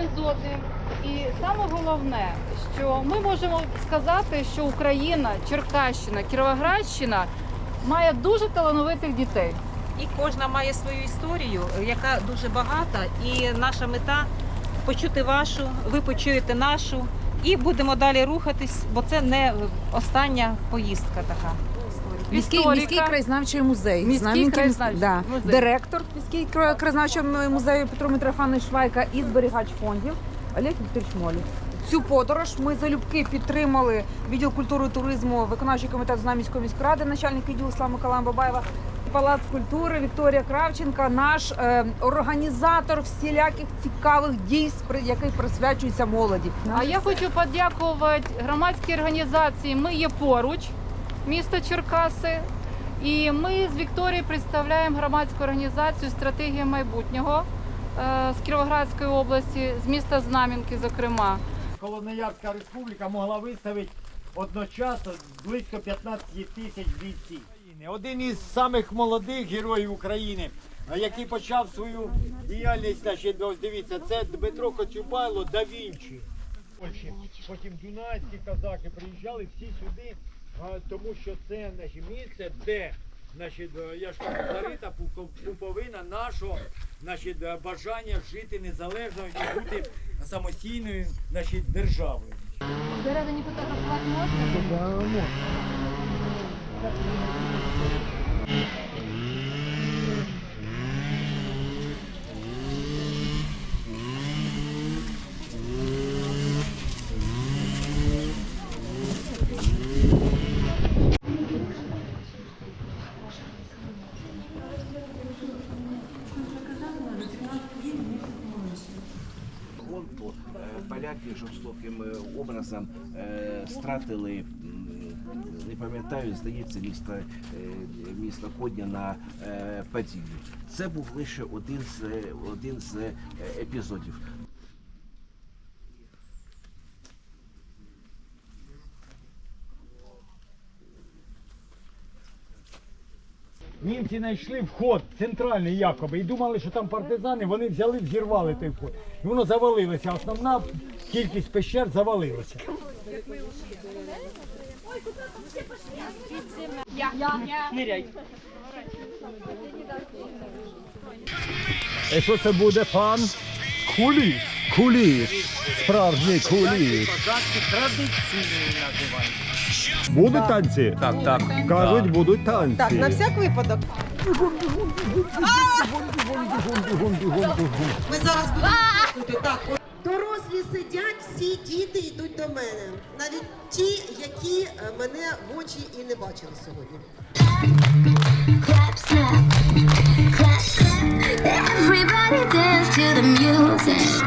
один. І саме головне, що ми можемо сказати, що Україна, Черкащина, Кіровоградщина має дуже талановитих дітей. І кожна має свою історію, яка дуже багата. І наша мета почути вашу, ви почуєте нашу, і будемо далі рухатись, бо це не остання поїздка така. Міський, Історика. міський краєзнавчий музей. Міський Знаменитий краєзнавчий да. музей. Директор міський кра- краєзнавчого музею Петро Митрофанович Швайка і зберігач фондів Олег Вікторович Молів. Цю подорож ми залюбки підтримали відділ культури і туризму, виконавчий комітет Знам'янської міської ради, начальник відділу Слава Миколаївна Бабаєва, Палац культури Вікторія Кравченка, наш е, організатор всіляких цікавих дійств, при- який присвячується молоді. А я хочу подякувати громадській організації Ми є поруч, місто Черкаси. І ми з Вікторією представляємо громадську організацію Стратегія майбутнього е, з Кіровоградської області, з міста Знам'янки, зокрема. Холодноярська республіка могла виставити одночасно близько 15 тисяч бійців. Один із самих молодих героїв України, який почав свою діяльність, значить, ось дивіться, це Дмитро Коцюбайло да Вінчі. Потім дунайські казаки приїжджали всі сюди, а, тому що це значить, місце, де значить, е, я ж кажу, зарита пуповина нашого значить, е, бажання жити незалежно і бути самостійною значить, державою. Всередині фотографувати можна? фронту е, поляки жорстоким е, образом е, стратили, не пам'ятаю, здається, місто, е, місто Кодня на е, Паділлі. Це був лише один з, один з епізодів. Німці знайшли вход центральний якоби і думали, що там партизани, вони взяли, взірвали той вход. І воно завалилося. Основна кількість пещер завалилася. І що це буде пан? Куліш. Куліш. Справжній куліш. Козацькі традиційні називають. Будуть танці? Так, так. Кажуть, будуть танці. Так, на всяк випадок. Ми зараз будемо. Так. Дорослі сидять, всі діти йдуть до мене. Навіть ті, які е, мене в очі і не бачили сьогодні. Everybody dance to the music.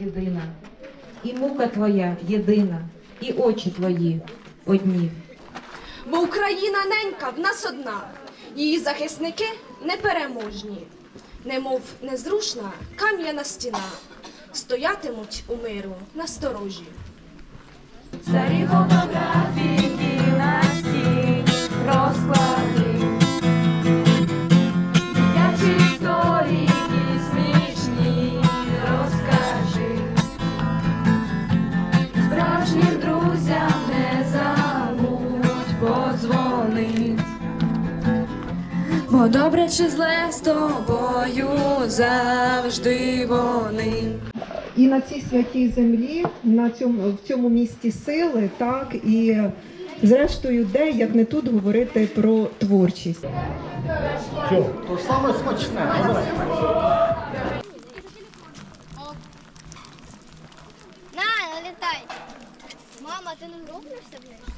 Єдина, і мука твоя єдина, і очі твої одні. Бо Україна ненька в нас одна, її захисники непереможні, немов незрушна кам'яна стіна, стоятимуть у миру насторожі. Старі фотографії чи зле з тобою завжди вони. І на цій святій землі, на цьому в цьому місті сили, так і зрештою, де як не тут говорити про творчість. Все, то саме смачне. На, налітай. Мама, ти не зробиш себе?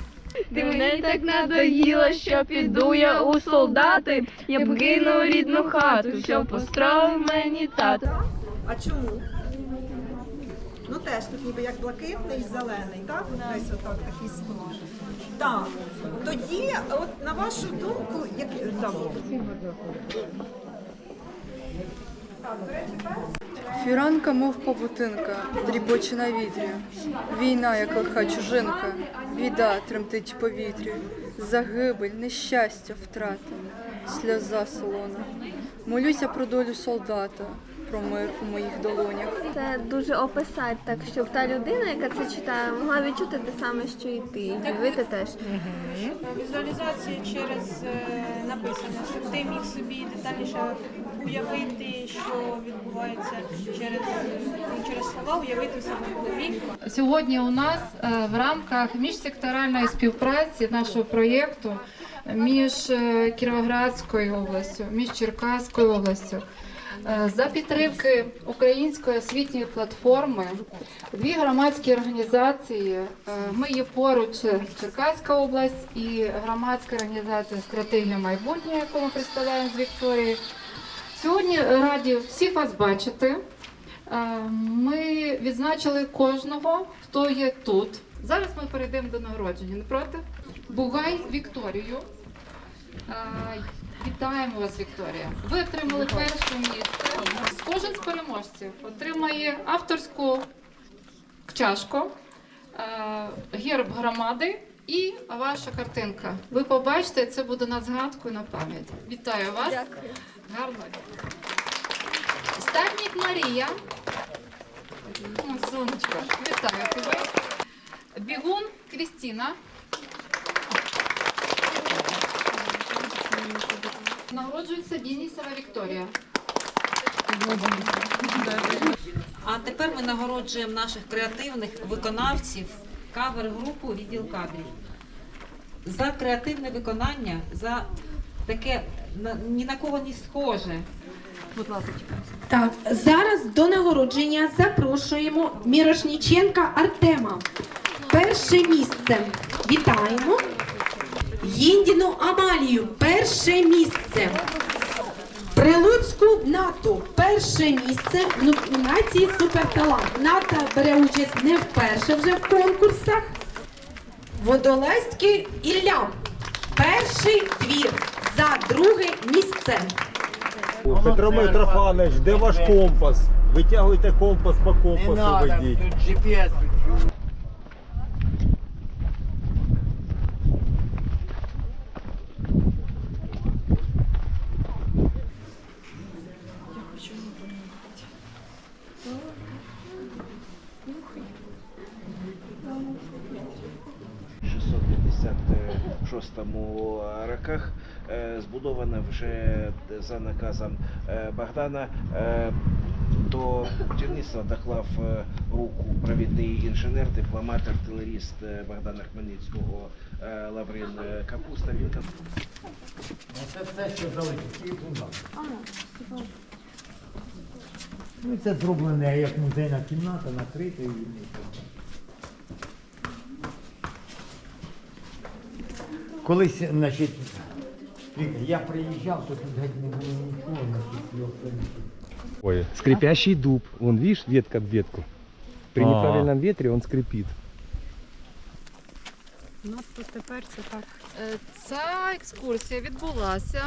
Мене так надоїло, що піду я у солдати. Я б кинув рідну хату, що построїв мені тато. А чому? Ну теж тут ніби як блакитний і зелений, так? Десь отак такий склад. Так. Тоді, от на вашу думку, як так. Фіранка, мов павутинка, дрібоче на вітрі. Війна, як лиха чужинка, біда тремтить повітрі, загибель, нещастя, втрата, сльоза солона. Молюся про долю солдата, про мир у моїх долонях. Це дуже описати, так щоб та людина, яка це читає, могла відчути те саме, що і ти. І ви те теж. Візуалізація через е, написано, щоб ти міг собі детальніше уявити, що відбувається через, ну, через слова, уявити в себе в голові. Сьогодні у нас е, в рамках міжсекторальної співпраці нашого проєкту між е, Кіровоградською областю, між Черкаською областю. Е, За підтримки української освітньої платформи дві громадські організації. е, Ми є поруч Черкаська область і громадська організація Стратегія майбутнього, яку ми представляємо з Вікторією. Сьогодні раді всіх вас бачити. Е, Ми відзначили кожного, хто є тут. Зараз ми перейдемо до нагородження. Не проти? Бугай Вікторію. Вітаємо вас, Вікторія. Ви отримали перше місце. Кожен з переможців отримає авторську чашку, герб громади і ваша картинка. Ви побачите, це буде на згадку і на пам'ять. Вітаю вас. Дякую. Гарно. Статник Марія. Сонечко, вітаю тебе. Бігун Крістіна. Нагороджується Денисова Вікторія. А тепер ми нагороджуємо наших креативних виконавців кавер-групу відділ кадрів. За креативне виконання, за таке ні на кого не схоже. Будь ласка. Так, зараз до нагородження запрошуємо Мірошніченка Артема. Перше місце. Вітаємо. Їндіну Амалію. Перше місце. Прилуцьку Нату. Перше місце в номінації Суперталант. Ната бере участь не вперше вже в конкурсах. Водолазький Ілля. Перший твір за друге місце. Петро Митрофанович, де ваш компас? Витягуйте компас по Не компасу надо, ведіть. тут GPS. В 656 роках е, збудована вже за наказом е, Богдана. Е, До будівництва доклав е, руку провідний інженер, дипломат, артилеріст е, Богдана Хмельницького е, Лаврин е, Капуста. Він Це все, що залишить. Ну, це зроблене як музейна кімната, накрита і Колись, значить, я приїжджав, то тут геть не було нічого, значить, його. Ой, скрипящий дуб. Вон, видишь, ветка об ветку. При А. неправильном ветре он скрипит. Ну, то тепер це так. Е, Ця екскурсія відбулася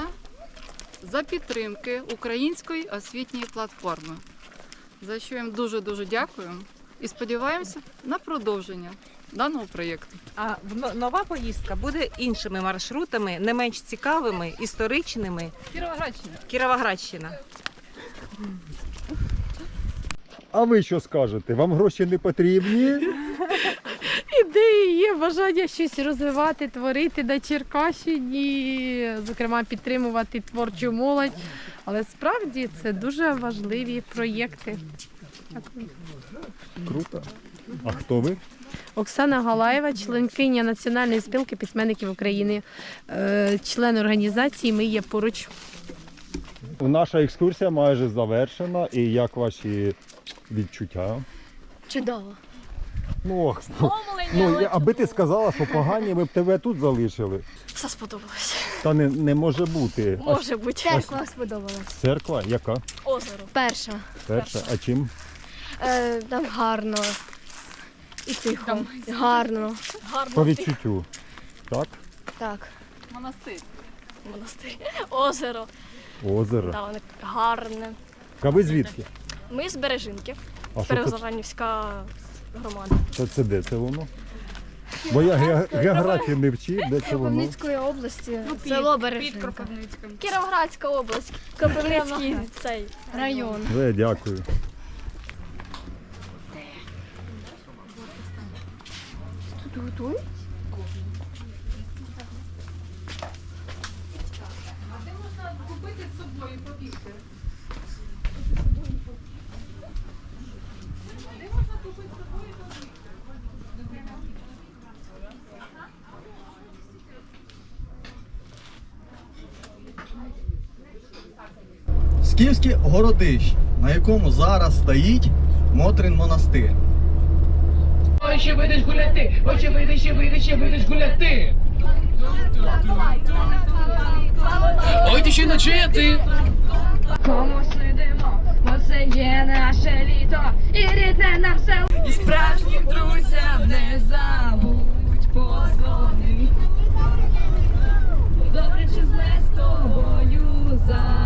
за підтримки Української освітньої платформи, за що їм дуже-дуже дякуємо і сподіваємося на продовження даного проєкту. А в- нова поїздка буде іншими маршрутами, не менш цікавими, історичними. Кіровоградщина. Кіровоградщина. А ви що скажете? Вам гроші не потрібні? Ідеї є, бажання щось розвивати, творити на Черкащині, зокрема підтримувати творчу молодь. Але справді це дуже важливі проєкти. Круто. А хто ви? Оксана Галаєва, членкиня Національної спілки письменників України, е, член організації Ми є поруч. Наша екскурсія майже завершена. І як ваші відчуття? Чудово. Ну, ох, ну, ну, я- аби ти сказала, що погані, ми б тебе тут залишили. Все сподобалось. Та не, не може бути. А Може бути. Церква сподобалась. церква яка? Озеро. Перша. Перша. А чим? Е, там гарно. І тихо. Гарно. По відчуттю. Так? Так. Монастир. Монастир. Озеро. Озеро. Да, воно гарне. А ви звідки? Ми з Бережинки. А що це, Перевозованівська громада. це, це де це воно? Бо я ге- географію не вчив, де це воно. Кропивницької області. Село Бережинка. Кіровоградська область. Кропивницький цей. Район. Вже дякую. Готують? А де можна купити з собою побігти? Де можна купити собою побігти? Скіфське городище, на якому зараз стоїть Мотрин монастир ой, ще вийдеш гуляти, ой, ще ще вийдеш, ще вийдеш гуляти. Ой, ти ще ночує ти. Кому слідимо, бо це є наше літо, і рідне нам село. І справжнім друзям не забудь позвонити. Добре, чи зле з тобою за.